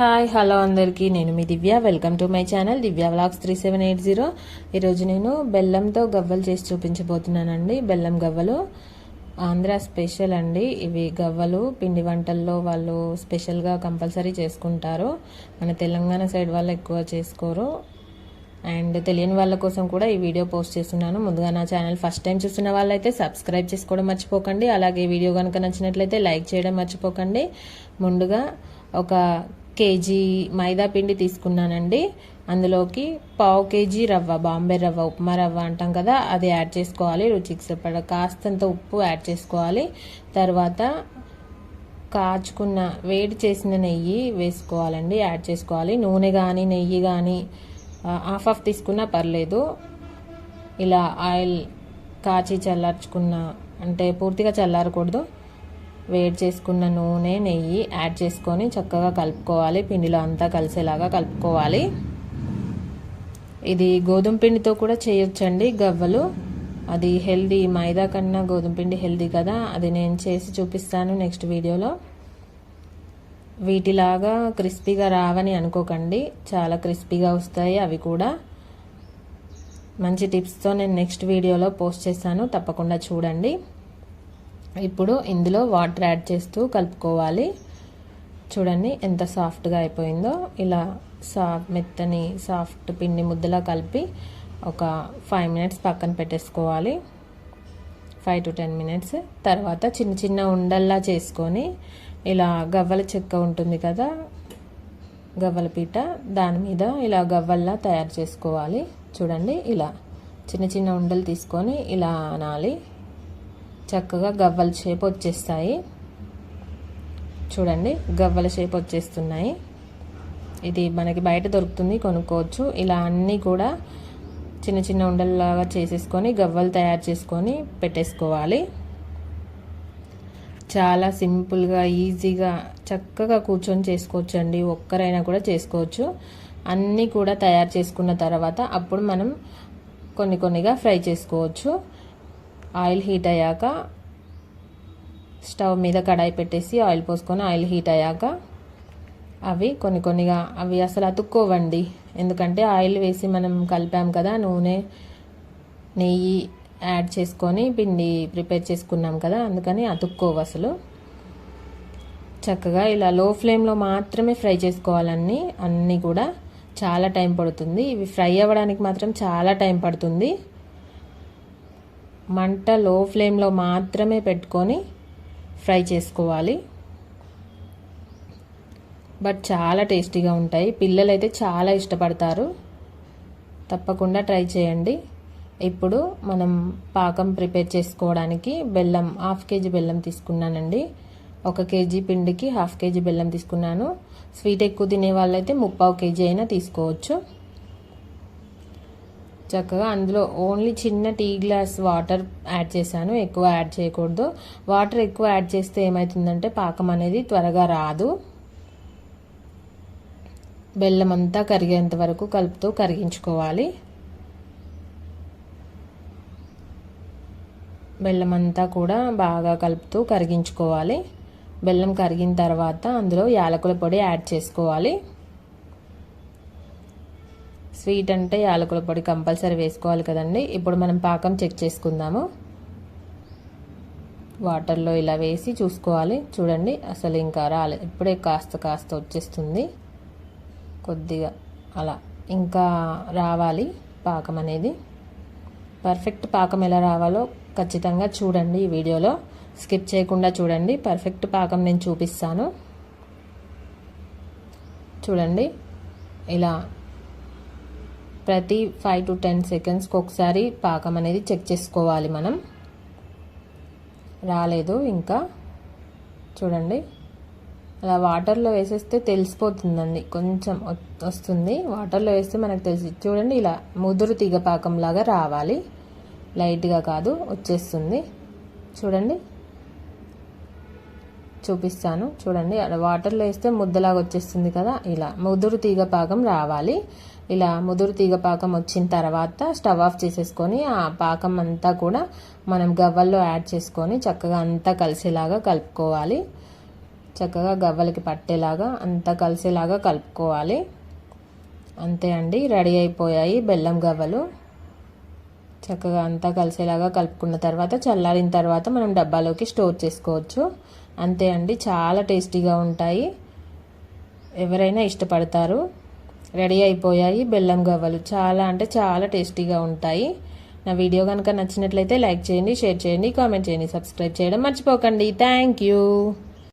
Hi hello అందరికీ. నేను మీ Divya. Welcome to my channel Divya vlogs three seven eight zero. ఈరోజు నేను బెల్లంతో గవ్వలు చేసి చూపించబోతున్నానండి. బెల్లం గవ్వలు ఆంధ్ర స్పెషల్ అండి. ఇవి గవ్వలు పిండి వంటల్లో వాళ్ళు స్పెషల్గా కంపల్సరీ చేసుకుంటారు. మన తెలంగాణ సైడ్ వాళ్ళు ఎక్కువ చేసుకోరు. అండ్ తెలియని వాళ్ళ కోసం కూడా ఈ వీడియో పోస్ట్ చేస్తున్నాను. ముందుగా నా ఛానల్ ఫస్ట్ టైం చూస్తున్న వాళ్ళైతే సబ్స్క్రైబ్ చేసుకోవడం మర్చిపోకండి. అలాగే వీడియో కనుక నచ్చినట్లయితే లైక్ చేయడం మర్చిపోకండి. ముందుగా ఒక కేజీ మైదా పిండి తీసుకున్నానండి. అందులోకి పావు కేజీ రవ్వ బాంబే రవ్వ ఉప్మా రవ్వ అంటాం కదా అది యాడ్ చేసుకోవాలి. రుచికి సరిపడ కాస్తంత ఉప్పు యాడ్ చేసుకోవాలి. తర్వాత కాచుకున్న వేడి చేసిన నెయ్యి వేసుకోవాలండి యాడ్ చేసుకోవాలి. నూనె కానీ నెయ్యి కానీ హాఫ్ హాఫ్ తీసుకున్నా పర్లేదు. ఇలా ఆయిల్ కాచి చల్లార్చుకున్న అంటే పూర్తిగా చల్లారకూడదు. వేడి చేసుకున్న నూనె నెయ్యి యాడ్ చేసుకొని చక్కగా కలుపుకోవాలి. పిండిలో అంతా కలిసేలాగా కలుపుకోవాలి. ఇది గోధుమ పిండితో కూడా చేయొచ్చండి గవ్వలు. అది హెల్దీ మైదా కన్నా గోధుమ పిండి హెల్దీ కదా. అది నేను చేసి చూపిస్తాను నెక్స్ట్ వీడియోలో. వీటిలాగా క్రిస్పీగా రావని అనుకోకండి. చాలా క్రిస్పీగా వస్తాయి అవి కూడా. మంచి టిప్స్తో నేను నెక్స్ట్ వీడియోలో పోస్ట్ చేస్తాను. తప్పకుండా చూడండి. ఇప్పుడు ఇందులో వాటర్ యాడ్ చేస్తూ కలుపుకోవాలి. చూడండి ఎంత సాఫ్ట్గా అయిపోయిందో. ఇలా సాఫ్ట్ మెత్తని సాఫ్ట్ పిండి ముద్దలా కలిపి ఒక ఫైవ్ మినిట్స్ పక్కన పెట్టేసుకోవాలి. Five to ten minutes. తర్వాత చిన్న చిన్న ఉండల్లా చేసుకొని ఇలా గవ్వల చెక్క ఉంటుంది కదా గవ్వల పీట దాని మీద ఇలా గవ్వల్లా తయారు చేసుకోవాలి. చూడండి ఇలా చిన్న చిన్న ఉండలు తీసుకొని ఇలా అనాలి చక్కగా గవ్వల షేప్ వచ్చేస్తాయి. చూడండి గవ్వల షేప్ వచ్చేస్తున్నాయి. ఇది మనకి బయట దొరుకుతుంది కొనుక్కోవచ్చు. ఇలా అన్నీ కూడా చిన్న చిన్న ఉండల్లాగా చేసేసుకొని గవ్వలు తయారు చేసుకొని పెట్టేసుకోవాలి. చాలా సింపుల్గా ఈజీగా చక్కగా కూర్చొని చేసుకోవచ్చు అండి ఒక్కరైనా కూడా చేసుకోవచ్చు. అన్నీ కూడా తయారు చేసుకున్న తర్వాత అప్పుడు మనం కొన్ని కొన్నిగా ఫ్రై చేసుకోవచ్చు. ఆయిల్ హీట్ అయ్యాక స్టవ్ మీద కడాయి పెట్టేసి ఆయిల్ పోసుకొని ఆయిల్ హీట్ అయ్యాక అవి కొన్ని కొన్నిగా అవి అసలు అతుక్కోవండి. ఎందుకంటే ఆయిల్ వేసి మనం కలిపాం కదా నూనె నెయ్యి యాడ్ చేసుకొని పిండి ప్రిపేర్ చేసుకున్నాం కదా అందుకని అతుక్కోవు అసలు. చక్కగా ఇలా లో ఫ్లేమ్లో మాత్రమే ఫ్రై చేసుకోవాలన్నీ అన్నీ కూడా చాలా టైం పడుతుంది. ఇవి ఫ్రై అవ్వడానికి మాత్రం చాలా టైం పడుతుంది. మంట లో ఫ్లేమ్లో మాత్రమే పెట్టుకొని ఫ్రై చేసుకోవాలి. బట్ చాలా టేస్టీగా ఉంటాయి. పిల్లలైతే చాలా ఇష్టపడతారు. తప్పకుండా ట్రై చేయండి. ఇప్పుడు మనం పాకం ప్రిపేర్ చేసుకోవడానికి బెల్లం హాఫ్ కేజీ బెల్లం తీసుకున్నానండి. ఒక కేజీ పిండికి హాఫ్ కేజీ బెల్లం తీసుకున్నాను. స్వీట్ ఎక్కువ తినే వాళ్ళైతే ముప్పావు కేజీ అయినా తీసుకోవచ్చు. చక్కగా అందులో ఓన్లీ చిన్న టీ గ్లాస్ వాటర్ యాడ్ చేశాను ఎక్కువ యాడ్ చేయకూడదు. వాటర్ ఎక్కువ యాడ్ చేస్తే ఏమవుతుందంటే పాకం అనేది త్వరగా రాదు. బెల్లం అంతా కరిగేంత వరకు కలుపుతూ కరిగించుకోవాలి. బెల్లం అంతా కూడా బాగా కలుపుతూ కరిగించుకోవాలి. బెల్లం కరిగిన తర్వాత అందులో యాలకుల పొడి యాడ్ చేసుకోవాలి. స్వీట్ అంటే యాలకుల పొడి కంపల్సరీ వేసుకోవాలి కదండి. ఇప్పుడు మనం పాకం చెక్ చేసుకుందాము. వాటర్లో ఇలా వేసి చూసుకోవాలి. చూడండి అసలు ఇంకా రాలేదు ఇప్పుడే కాస్త కాస్త వచ్చేస్తుంది. కొద్దిగా అలా ఇంకా రావాలి పాకం అనేది. పర్ఫెక్ట్ పాకం ఎలా రావాలో ఖచ్చితంగా చూడండి ఈ వీడియోలో. స్కిప్ చేయకుండా చూడండి. పర్ఫెక్ట్ పాకం నేను చూపిస్తాను. చూడండి ఇలా ప్రతి ఫైవ్ టు టెన్ సెకండ్స్కి ఒకసారి పాకం అనేది చెక్ చేసుకోవాలి మనం. రాలేదు ఇంకా. చూడండి. అలా వాటర్లో వేసేస్తే తెలిసిపోతుందండి. కొంచెం వస్తుంది. వాటర్లో వేస్తే మనకు తెలిసి చూడండి ఇలా ముదురు తీగ పాకంలాగా రావాలి. లైట్గా కాదు వచ్చేస్తుంది. చూడండి. చూపిస్తాను. చూడండి వాటర్లో వేస్తే ముద్దలాగా వచ్చేస్తుంది కదా ఇలా ముదురు తీగ పాకం రావాలి. ఇలా ముదురు తీగ పాకం వచ్చిన తర్వాత స్టవ్ ఆఫ్ చేసేసుకొని ఆ పాకం అంతా కూడా మనం గవ్వల్లో యాడ్ చేసుకొని చక్కగా అంతా కలిసేలాగా కలుపుకోవాలి. చక్కగా గవ్వలకి పట్టేలాగా అంతా కలిసేలాగా కలుపుకోవాలి. అంతే అండి రెడీ అయిపోయాయి బెల్లం గవ్వలు. చక్కగా అంతా కలిసేలాగా కలుపుకున్న తర్వాత చల్లారిన తర్వాత మనం డబ్బాలోకి స్టోర్ చేసుకోవచ్చు. అంతే అండి చాలా టేస్టీగా ఉంటాయి. ఎవరైనా ఇష్టపడతారు. రెడీ అయిపోయాయి బెల్లం గవ్వలు. చాలా అంటే చాలా టేస్టీగా ఉంటాయి. నా వీడియో కనుక నచ్చినట్లయితే లైక్ చేయండి షేర్ చేయండి కామెంట్ చేయండి సబ్స్క్రైబ్ చేయడం మర్చిపోకండి. Thank you.